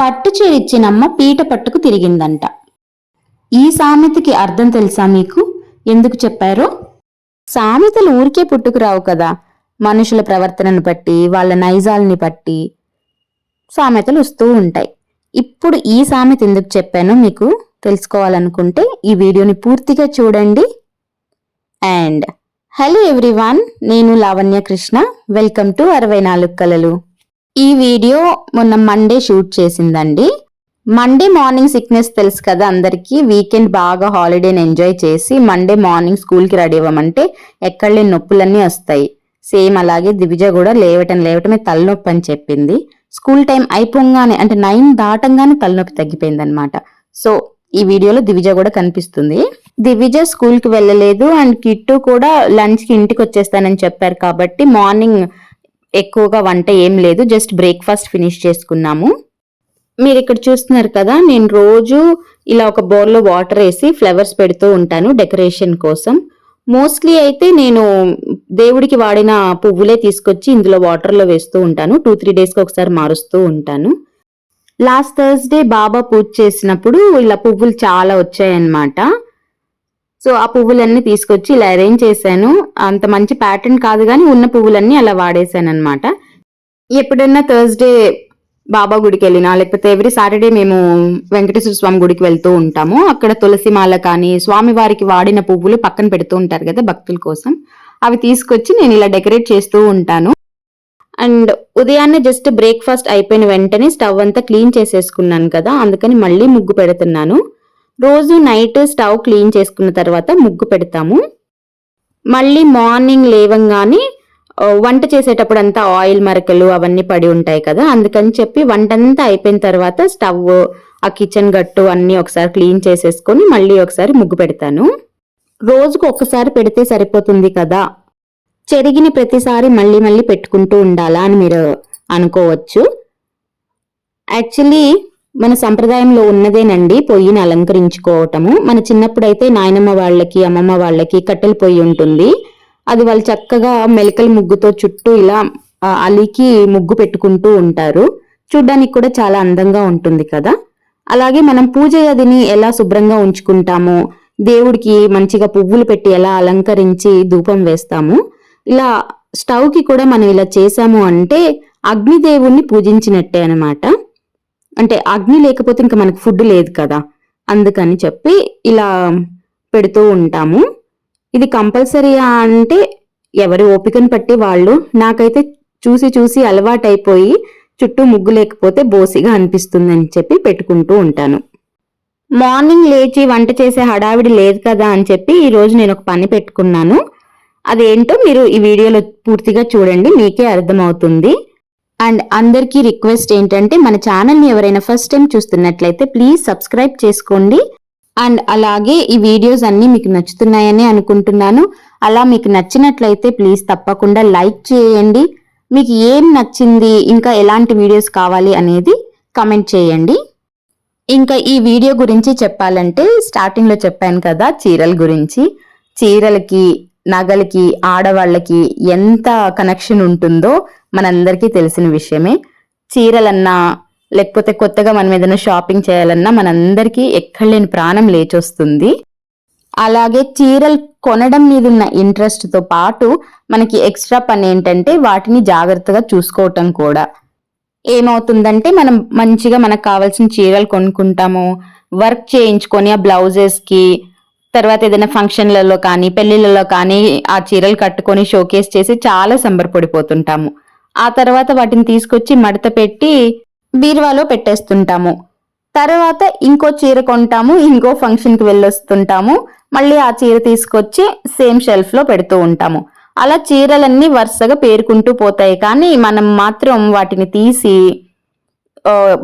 పట్టు చేరిచ్చినమ్మ పీట పట్టుకు తిరిగిందంట. ఈ సామెతకి అర్థం తెలుసా మీకు? ఎందుకు చెప్పారో? సామెతలు ఊరికే పుట్టుకురావు కదా. మనుషుల ప్రవర్తనను బట్టి వాళ్ళ నైజాల్ని బట్టి సామెతలు వస్తూ ఉంటాయి. ఇప్పుడు ఈ సామెత ఎందుకు చెప్పానో మీకు తెలుసుకోవాలనుకుంటే ఈ వీడియోని పూర్తిగా చూడండి. అండ్ హలో ఎవ్రీవన్ నేను లావణ్య కృష్ణ. వెల్కమ్ టు అరవై నాలుగు కలలు ఈ వీడియో మొన్న మండే షూట్ చేసిందండి. మండే మార్నింగ్ సిక్నెస్ తెలుసు కదా అందరికీ. వీకెండ్ బాగా హాలిడేని ఎంజాయ్ చేసి మండే మార్నింగ్ స్కూల్కి రెడీ అవ్వమంటే ఎక్కడ నొప్పులన్నీ వస్తాయి. సేమ్ అలాగే దివిజ కూడా లేవటం లేవటమే తలనొప్పి అని చెప్పింది. స్కూల్ టైం అయిపోగానే అంటే నైన్ దాటంగానే తలనొప్పి తగ్గిపోయింది అనమాట సో ఈ వీడియోలో దివిజ కూడా కనిపిస్తుంది. దివిజ స్కూల్కి వెళ్ళలేదు అండ్ కిట్టు కూడా లంచ్కి ఇంటికి వచ్చేస్తానని చెప్పారు కాబట్టి మార్నింగ్ ఎక్కువగా వంట ఏం లేదు జస్ట్ బ్రేక్ఫాస్ట్ ఫినిష్ చేసుకున్నాము. మీరు ఇక్కడ చూస్తున్నారు కదా నేను రోజు ఇలా ఒక బౌల్లో వాటర్ వేసి ఫ్లవర్స్ పెడుతూ ఉంటాను డెకరేషన్ కోసం. మోస్ట్లీ అయితే నేను దేవుడికి వాడిన పువ్వులే తీసుకొచ్చి ఇందులో వాటర్లో వేస్తూ ఉంటాను. టూ త్రీ డేస్కి ఒకసారి మారుస్తూ ఉంటాను. లాస్ట్ థర్స్డే బాబా పూజ చేసినప్పుడు ఇలా పువ్వులు చాలా వచ్చాయన్నమాట. సో ఆ పువ్వులన్నీ తీసుకొచ్చి ఇలా అరేంజ్ చేశాను. అంత మంచి ప్యాటర్న్ కాదు కానీ ఉన్న పువ్వులన్నీ అలా వాడేశాను అనమాట ఎప్పుడన్నా థర్స్డే బాబా గుడికి వెళ్ళినా లేకపోతే ఎవ్రీ సాటర్డే మేము వెంకటేశ్వర స్వామి గుడికి వెళ్తూ ఉంటాము. అక్కడ తులసి మాల కానీ స్వామివారికి వాడిన పువ్వులు పక్కన పెడుతూ ఉంటారు కదా భక్తుల కోసం. అవి తీసుకొచ్చి నేను ఇలా డెకరేట్ చేస్తూ ఉంటాను. అండ్ ఉదయాన్నే జస్ట్ బ్రేక్ఫాస్ట్ అయిపోయిన వెంటనే స్టవ్ అంతా క్లీన్ చేసేసుకున్నాను కదా అందుకని మళ్ళీ ముగ్గు పెడుతున్నాను. రోజు నైట్ స్టవ్ క్లీన్ చేసుకున్న తర్వాత ముగ్గు పెడతాము. మళ్ళీ మార్నింగ్ లేవంగానే వంట చేసేటప్పుడు అంతా ఆయిల్ మరకలు అవన్నీ పడి ఉంటాయి కదా అందుకని చెప్పి వంట అంతా అయిపోయిన తర్వాత స్టవ్ ఆ కిచెన్ గట్టు అన్నీ ఒకసారి క్లీన్ చేసేసుకొని మళ్ళీ ఒకసారి ముగ్గు పెడతాను. రోజుకు ఒక్కసారి పెడితే సరిపోతుంది కదా. చెరిగిన ప్రతిసారి మళ్ళీ మళ్ళీ పెట్టుకుంటూ ఉండాలా అని మీరు అనుకోవచ్చు. యాక్చువల్లీ మన సంప్రదాయంలో ఉన్నదేనండి పొయ్యిని అలంకరించుకోవటము. మన చిన్నప్పుడైతే నాయనమ్మ వాళ్ళకి అమ్మమ్మ వాళ్ళకి కట్టెల పొయ్యి ఉంటుంది. అది వాళ్ళు చక్కగా మెలికల ముగ్గుతో చుట్టూ ఇలా అలికి ముగ్గు పెట్టుకుంటూ ఉంటారు. చూడ్డానికి కూడా చాలా అందంగా ఉంటుంది కదా. అలాగే మనం పూజ గదిని ఎలా శుభ్రంగా ఉంచుకుంటాము దేవుడికి మంచిగా పువ్వులు పెట్టి ఎలా అలంకరించి ధూపం వేస్తాము ఇలా స్టవ్కి కూడా మనం ఇలా చేసాము అంటే అగ్నిదేవుణ్ణి పూజించినట్టే అనమాట అంటే అగ్ని లేకపోతే ఇంకా మనకు ఫుడ్ లేదు కదా. అందుకని చెప్పి ఇలా పెడుతూ ఉంటాము. ఇది కంపల్సరీయా అంటే ఎవరి ఓపికను పట్టి వాళ్ళు నాకైతే చూసి చూసి అలవాటైపోయి చుట్టూ ముగ్గు లేకపోతే బోసిగా అనిపిస్తుంది అని చెప్పి పెట్టుకుంటూ ఉంటాను. మార్నింగ్ లేచి వంట చేసే హడావిడి లేదు కదా అని చెప్పి ఈరోజు నేను ఒక పని పెట్టుకున్నాను. అదేంటో మీరు ఈ వీడియోలో పూర్తిగా చూడండి మీకే అర్థమవుతుంది. అండ్ అందరికీ రిక్వెస్ట్ ఏంటంటే మన ఛానల్ని ఎవరైనా ఫస్ట్ టైం చూస్తున్నట్లయితే ప్లీజ్ సబ్స్క్రైబ్ చేసుకోండి. అండ్ అలాగే ఈ వీడియోస్ అన్నీ మీకు నచ్చుతున్నాయని అనుకుంటున్నాను. అలా మీకు నచ్చినట్లయితే ప్లీజ్ తప్పకుండా లైక్ చేయండి. మీకు ఏం నచ్చింది ఇంకా ఎలాంటి వీడియోస్ కావాలి అనేది కమెంట్ చేయండి. ఇంకా ఈ వీడియో గురించి చెప్పాలంటే స్టార్టింగ్లో చెప్పాను కదా చీరల గురించి. చీరలకి నగలకి ఆడవాళ్ళకి ఎంత కనెక్షన్ ఉంటుందో మనందరికీ తెలిసిన విషయమే. చీరలన్నా లేకపోతే కొత్తగా మనం ఏదైనా షాపింగ్ చేయాలన్నా మనందరికీ ఎక్కడలేని ప్రాణం లేచొస్తుంది. అలాగే చీరలు కొనడం మీద ఉన్న ఇంట్రెస్ట్తో పాటు మనకి ఎక్స్ట్రా పని ఏంటంటే వాటిని జాగ్రత్తగా చూసుకోవటం కూడా. ఏమవుతుందంటే మనం మంచిగా మనకు కావాల్సిన చీరలు కొనుక్కుంటాము. వర్క్ చేయించుకొని ఆ బ్లౌజెస్కి తర్వాత ఏదైనా ఫంక్షన్లలో కానీ పెళ్ళిళ్ళలో కానీ ఆ చీరలు కట్టుకొని షోకేస్ చేసి చాలా సంబరపడిపోతుంటాము. ఆ తర్వాత వాటిని తీసుకొచ్చి మడత పెట్టి బీరువాలో పెట్టేస్తుంటాము. తర్వాత ఇంకో చీర కొంటాము ఇంకో ఫంక్షన్కి వెళ్ళొస్తుంటాము. మళ్ళీ ఆ చీర తీసుకొచ్చి సేమ్ షెల్ఫ్లో పెడుతూ ఉంటాము. అలా చీరలన్నీ వరుసగా పేరుకుంటూ పోతాయి. కానీ మనం మాత్రం వాటిని తీసి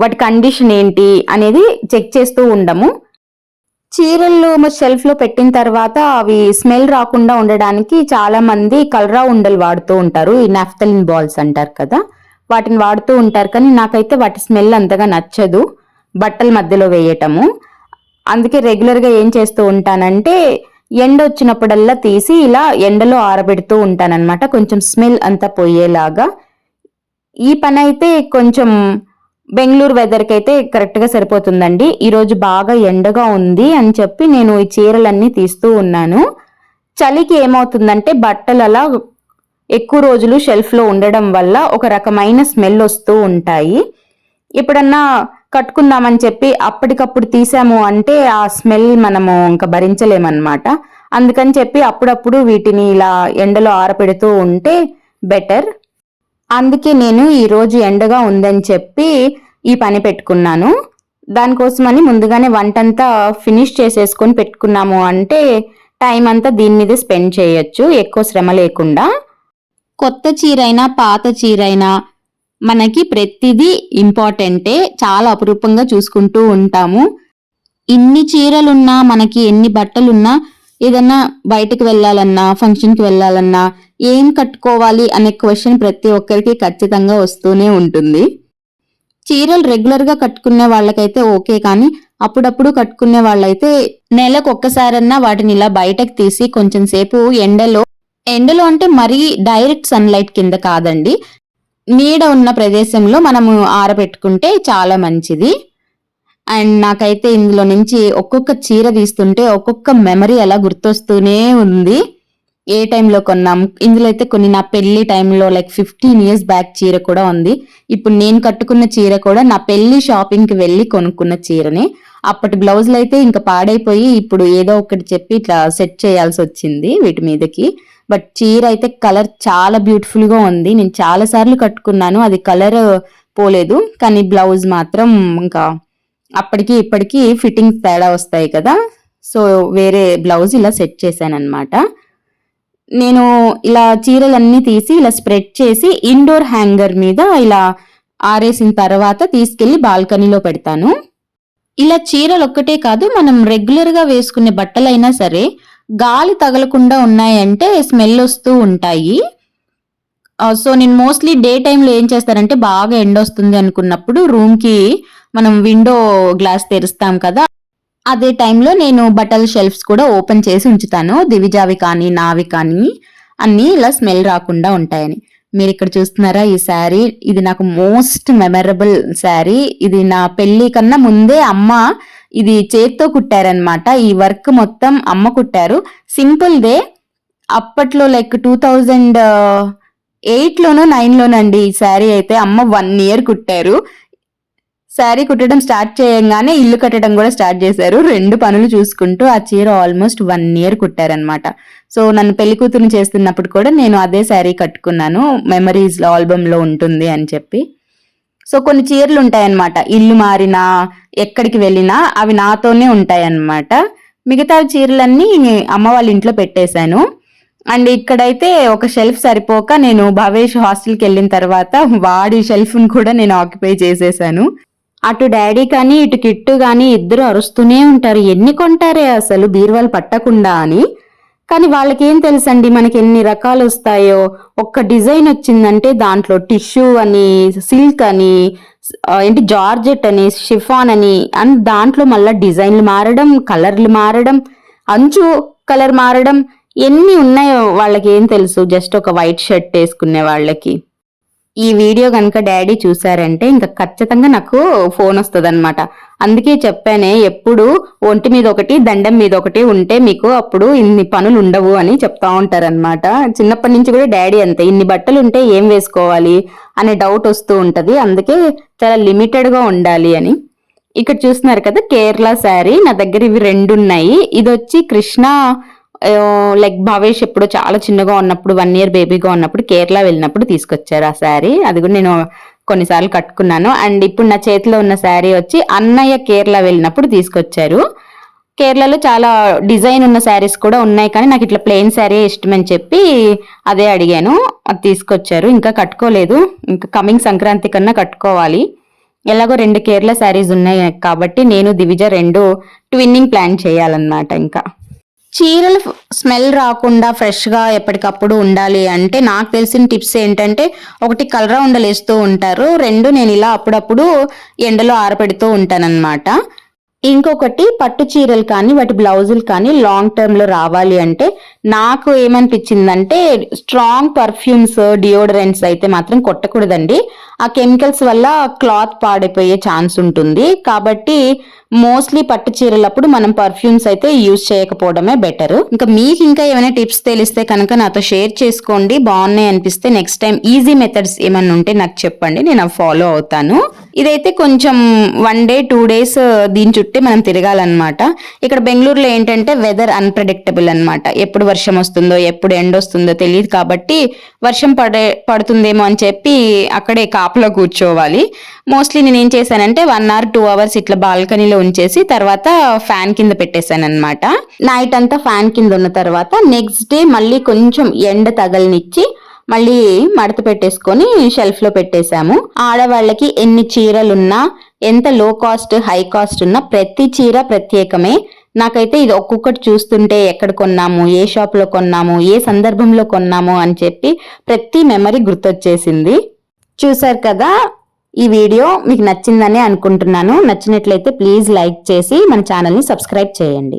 వాటి కండిషన్ ఏంటి అనేది చెక్ చేస్తూ ఉండము. చీరలు షెల్ఫ్లో పెట్టిన తర్వాత అవి స్మెల్ రాకుండా ఉండడానికి చాలా మంది కలరా ఉండలు వాడుతూ ఉంటారు. ఈ నాఫ్తలిన్ బాల్స్ అంటారు కదా. వాటిని వాడుతూ ఉంటారు కానీ నాకైతే వాటి స్మెల్ అంతగా నచ్చదు. బట్టల మధ్యలో వేయటము. అందుకే రెగ్యులర్గా ఏం చేస్తూ ఉంటానంటే ఎండ వచ్చినప్పుడల్లా తీసి ఇలా ఎండలో ఆరబెడుతూ ఉంటానన్నమాట. కొంచెం స్మెల్ అంతా పోయేలాగా. ఈ పని అయితే కొంచెం బెంగళూరు వెదర్కి అయితే కరెక్ట్గా సరిపోతుందండి. ఈరోజు బాగా ఎండగా ఉంది అని చెప్పి నేను ఈ చీరలన్నీ తీస్తూ ఉన్నాను. చలికి ఏమవుతుందంటే బట్టలు అలా ఎక్కువ రోజులు షెల్ఫ్లో ఉండడం వల్ల ఒక రకమైన స్మెల్ వస్తూ ఉంటాయి. ఎప్పుడన్నా కట్టుకుందామని చెప్పి అప్పటికప్పుడు తీసాము అంటే ఆ స్మెల్ మనము ఇంకా భరించలేమన్నమాట. అందుకని చెప్పి అప్పుడప్పుడు వీటిని ఇలా ఎండలో ఆరపెడుతూ ఉంటే బెటర్ అందుకే నేను ఈరోజు ఎండగా ఉందని చెప్పి ఈ పని పెట్టుకున్నాను. దానికోసమని ముందుగానే వంటంతా ఫినిష్ చేసేసుకొని పెట్టుకున్నాము అంటే టైం అంతా దీని మీద స్పెండ్ చేయొచ్చు ఎక్కువ శ్రమ లేకుండా. కొత్త చీరైనా పాత చీరైనా మనకి ప్రతిదీ ఇంపార్టెంటే చాలా అపురూపంగా చూసుకుంటూ ఉంటాము. ఇన్ని చీరలున్నా మనకి ఎన్ని బట్టలున్నా ఏదన్నా బయటకు వెళ్ళాలన్నా ఫంక్షన్కి వెళ్ళాలన్నా ఏం కట్టుకోవాలి అనే క్వశ్చన్ ప్రతి ఒక్కరికి ఖచ్చితంగా వస్తూనే ఉంటుంది. చీరలు రెగ్యులర్గా కట్టుకునే వాళ్ళకైతే ఓకే కానీ అప్పుడప్పుడు కట్టుకునే వాళ్ళైతే నెలకు ఒక్కసారన్నా వాటిని ఇలా బయటకు తీసి కొంచెం సేపు ఎండలో ఎండలో అంటే మరీ డైరెక్ట్ సన్లైట్ కింద కాదండి. నీడ ఉన్న ప్రదేశంలో మనము ఆరబెట్టుకుంటే చాలా మంచిది. అండ్ నాకైతే ఇందులో నుంచి ఒక్కొక్క చీర తీస్తుంటే ఒక్కొక్క మెమరీ అలా గుర్తొస్తూనే ఉంది. ఏ టైంలో కొన్నాం? ఇందులో అయితే కొన్ని నా పెళ్ళి టైంలో లైక్ ఫిఫ్టీన్ ఇయర్స్ బ్యాక్ చీర కూడా ఉంది. ఇప్పుడు నేను కట్టుకున్న చీర కూడా నా పెళ్ళి షాపింగ్కి వెళ్ళి కొనుక్కున్న చీరని. అప్పటి బ్లౌజులు అయితే ఇంకా పాడైపోయి ఇప్పుడు ఏదో ఒకటి చెప్పి ఇట్లా సెట్ చేయాల్సి వచ్చింది వీటి మీదకి. బట్ చీర అయితే కలర్ చాలా బ్యూటిఫుల్గా ఉంది. నేను చాలా సార్లు కట్టుకున్నాను. అది కలర్ పోలేదు. కానీ బ్లౌజ్ మాత్రం ఇంకా అప్పటికి ఇప్పటికి ఫిట్టింగ్స్ తేడా వస్తాయి కదా. సో వేరే బ్లౌజ్ ఇలా సెట్ చేశాను నేను ఇలా చీరలన్నీ తీసి ఇలా స్ప్రెడ్ చేసి ఇండోర్ హ్యాంగర్ మీద ఇలా ఆరేసిన తర్వాత తీసుకెళ్ళి బాల్కనీలో పెడతాను. ఇలా చీరలు ఒక్కటే కాదు మనం రెగ్యులర్గా వేసుకునే బట్టలైనా సరే గాలి తగలకుండా ఉన్నాయంటే స్మెల్ వస్తూ ఉంటాయి. సో నేను మోస్ట్లీ డే టైంలో ఏం చేస్తానంటే బాగా ఎండ వస్తుంది అనుకున్నప్పుడు రూమ్కి మనం విండో గ్లాస్ తెరుస్తాం కదా అదే టైంలో నేను బట్టల షెల్ఫ్స్ కూడా ఓపెన్ చేసి ఉంచుతాను. దివిజావి కానీ నావి కానీ అన్నీ ఇలా స్మెల్ రాకుండా ఉంటాయని. మీరు ఇక్కడ చూస్తున్నారా ఈ శారీ? ఇది నాకు మోస్ట్ మెమరబుల్ శారీ. ఇది నా పెళ్ళి కన్నా ముందే అమ్మ ఇది చేత్తో కుట్టారనమాట ఈ వర్క్ మొత్తం అమ్మ కుట్టారు. సింపుల్దే అప్పట్లో లైక్ టూ థౌజండ్ ఎయిట్లోనో నైన్లోనండి ఈ శారీ అయితే అమ్మ వన్ ఇయర్ కుట్టారు. శారీ కుట్టడం స్టార్ట్ చేయంగానే ఇల్లు కట్టడం కూడా స్టార్ట్ చేశారు. రెండు పనులు చూసుకుంటూ ఆ చీర ఆల్మోస్ట్ వన్ ఇయర్ కుట్టారనమాట సో నన్ను పెళ్ళి కూతురుని చేస్తున్నప్పుడు కూడా నేను అదే శారీ కట్టుకున్నాను. మెమరీస్ ఆల్బంలో ఉంటుంది అని చెప్పి. సో కొన్ని చీరలు ఉంటాయన్నమాట. ఇల్లు మారినా ఎక్కడికి వెళ్ళినా అవి నాతోనే ఉంటాయన్నమాట. మిగతా చీరలన్నీ అమ్మ వాళ్ళ ఇంట్లో పెట్టేశాను. అండ్ ఇక్కడైతే ఒక షెల్ఫ్ సరిపోక నేను భవేష్ హాస్టల్కి వెళ్ళిన తర్వాత వాడి షెల్ఫ్ని కూడా నేను ఆక్యుపై చేసేసాను. అటు డాడీ కానీ ఇటు కిట్టు కానీ ఇద్దరు అరుస్తూనే ఉంటారు. ఎన్ని కొంటారే అసలు బీరువాలు పట్టకుండా అని. కానీ వాళ్ళకేం తెలుసండి మనకి ఎన్ని రకాలు వస్తాయో. ఒక్క డిజైన్ వచ్చిందంటే దాంట్లో టిష్యూ అని సిల్క్ అని ఏంటి జార్జెట్ అని షిఫాన్ అని అండ్ దాంట్లో మళ్ళీ డిజైన్లు మారడం కలర్లు మారడం అంచు కలర్ మారడం ఎన్ని ఉన్నాయో వాళ్ళకి ఏం తెలుసు. జస్ట్ ఒక వైట్ షర్ట్ వేసుకునే వాళ్ళకి. ఈ వీడియో కనుక డాడీ చూసారంటే ఇంకా ఖచ్చితంగా నాకు ఫోన్ వస్తుంది అనమాట అందుకే చెప్పానే ఎప్పుడు ఒంటి మీద ఒకటి దండం మీద ఒకటి ఉంటే మీకు అప్పుడు ఇన్ని పనులు ఉండవు అని చెప్తా ఉంటారనమాట చిన్నప్పటి నుంచి కూడా డాడీ అంతే ఇన్ని బట్టలు ఉంటే ఏం వేసుకోవాలి అనే డౌట్ వస్తూ ఉంటుంది. అందుకే చాలా లిమిటెడ్గా ఉండాలి అని. ఇక్కడ చూస్తున్నారు కదా కేరళ శారీ నా దగ్గర ఇవి రెండు ఉన్నాయి ఇది వచ్చి కృష్ణ లైక్ భవేష్ ఎప్పుడు చాలా చిన్నగా ఉన్నప్పుడు వన్ ఇయర్ బేబీగా ఉన్నప్పుడు కేరళ వెళ్ళినప్పుడు తీసుకొచ్చారు ఆ శారీ అది కూడా నేను కొన్నిసార్లు కట్టుకున్నాను. అండ్ ఇప్పుడు నా చేతిలో ఉన్న శారీ వచ్చి అన్నయ్య కేరళ వెళ్ళినప్పుడు తీసుకొచ్చారు. కేరళలో చాలా డిజైన్ ఉన్న శారీస్ కూడా ఉన్నాయి. కానీ నాకు ఇట్లా ప్లెయిన్ శారీ ఇష్టమని చెప్పి అదే అడిగాను. అది తీసుకొచ్చారు. ఇంకా కట్టుకోలేదు. ఇంకా కమింగ్ సంక్రాంతి కన్నా కట్టుకోవాలి. ఎలాగో రెండు కేరళ శారీస్ ఉన్నాయి. కాబట్టి నేను దివిజ రెండు ట్విన్నింగ్ ప్లాన్ చేయాలన్నమాట ఇంకా. చీరలు స్మెల్ రాకుండా ఫ్రెష్గా ఎప్పటికప్పుడు ఉండాలి అంటే నాకు తెలిసిన టిప్స్ ఏంటంటే ఒకటి కలరా ఉండలేస్తూ ఉంటారు. రెండు నేను ఇలా అప్పుడప్పుడు ఎండలో ఆరపెడుతూ ఉంటానన్నమాట. ఇంకొకటి పట్టు చీరలు కానీ వాటి బ్లౌజులు కానీ లాంగ్ టర్మ్లో రావాలి అంటే నాకు ఏమనిపించిందంటే స్ట్రాంగ్ పర్ఫ్యూమ్స్ డియోడరెంట్స్ అయితే మాత్రం కొట్టకూడదండి. ఆ కెమికల్స్ వల్ల క్లాత్ పాడైపోయే ఛాన్స్ ఉంటుంది. కాబట్టి మోస్ట్లీ పట్టు చీరలప్పుడు మనం పర్ఫ్యూమ్స్ అయితే యూజ్ చేయకపోవడమే బెటర్ ఇంకా మీకు ఇంకా ఏమైనా టిప్స్ తెలిస్తే కనుక నాతో షేర్ చేసుకోండి. బాగున్నాయి అనిపిస్తే నెక్స్ట్ టైం ఈజీ మెథడ్స్ ఏమైనా ఉంటే నాకు చెప్పండి. నేను ఫాలో అవుతాను. ఇదైతే కొంచెం వన్ డే టూ డేస్ దీని చుట్టే మనం తిరగాలన్నమాట. ఇక్కడ బెంగళూరులో ఏంటంటే వెదర్ అన్ప్రెడిక్టబుల్ అనమాట ఎప్పుడు వర్షం వస్తుందో ఎప్పుడు ఎండ వస్తుందో తెలియదు కాబట్టి వర్షం పడే పడుతుందేమో అని చెప్పి అక్కడే కాపులో కూర్చోవాలి. మోస్ట్లీ నేను ఏం చేశానంటే వన్ అవర్ టూ అవర్స్ ఇట్లా బాల్కనీలో ఉంచేసి తర్వాత ఫ్యాన్ కింద పెట్టేశానమాట నైట్ అంతా ఫ్యాన్ కింద ఉన్న తర్వాత నెక్స్ట్ డే మళ్ళీ కొంచెం ఎండ తగలనిచ్చి మళ్ళీ మడత పెట్టేసుకొని షెల్ఫ్లో పెట్టేశాము. ఆడవాళ్ళకి ఎన్ని చీరలున్నా ఎంత లో కాస్ట్ హై కాస్ట్ ఉన్నా ప్రతి చీర ప్రత్యేకమే. నాకైతే ఇది ఒక్కొక్కటి చూస్తుంటే ఎక్కడ కొన్నాము ఏ షాప్లో కొన్నాము ఏ సందర్భంలో కొన్నాము అని చెప్పి ప్రతి మెమరీ గుర్తొచ్చేసింది. చూసారు కదా ఈ వీడియో మీకు నచ్చిందని అనుకుంటున్నాను. నచ్చినట్లయితే ప్లీజ్ లైక్ చేసి మన ఛానల్ని సబ్స్క్రైబ్ చేయండి.